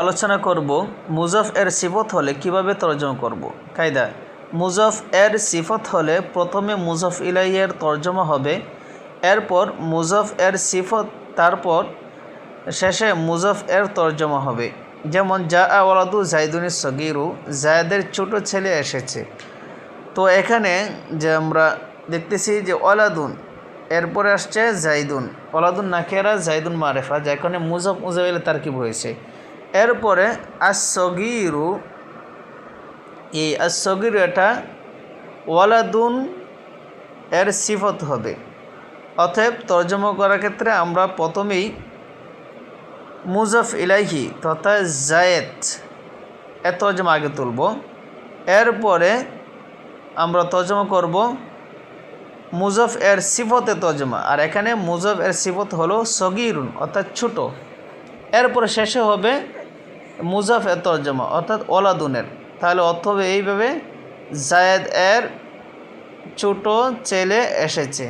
আলোচনা করব মুজফ এর সিফত হলে কীভাবে তর্জমা করব। কায়দা, মুজফ এর সিফত হলে প্রথমে মুজফ ইলাইয়ের তর্জমা হবে, এরপর মুজফ এর সিফত, তারপর শেষে মুজফ এর তর্জমা হবে। যেমন জা আওয়ালাদু জাইদুনি সগিরু জায়দের ছোট ছেলে এসেছে। তো এখানে যে আমরা দেখতেছি যে ওলাদুন এরপরে আসছে জাইদুন ওলাদুন নাকেরা জাইদুন মারেফা যেখানে মুজফ মুজাবিল তারকিব হয়েছে। এরপরে আসগিরু এই আসগিরু এটা ওয়ালাদুন এর সিফত হবে। অতএব তর্জমা করার ক্ষেত্রে আমরা প্রথমেই মুজফ ইলাইহি তথা জায়েদ এর তর্জমা আগে তুলব। এরপরে আমরা তর্জমা করব মুজফ এর সিফতে তর্জমা। আর এখানে মুজফ এর সিফত হলো সগিরুন, অর্থাৎ ছোট। এরপরে শেষে হবে মুজফ এর তর্জমা অর্থাৎ ওলাদুনের। তাহলে অর্থ হবে এইভাবে জায়েদ এর ছোটো ছেলে এসেছে।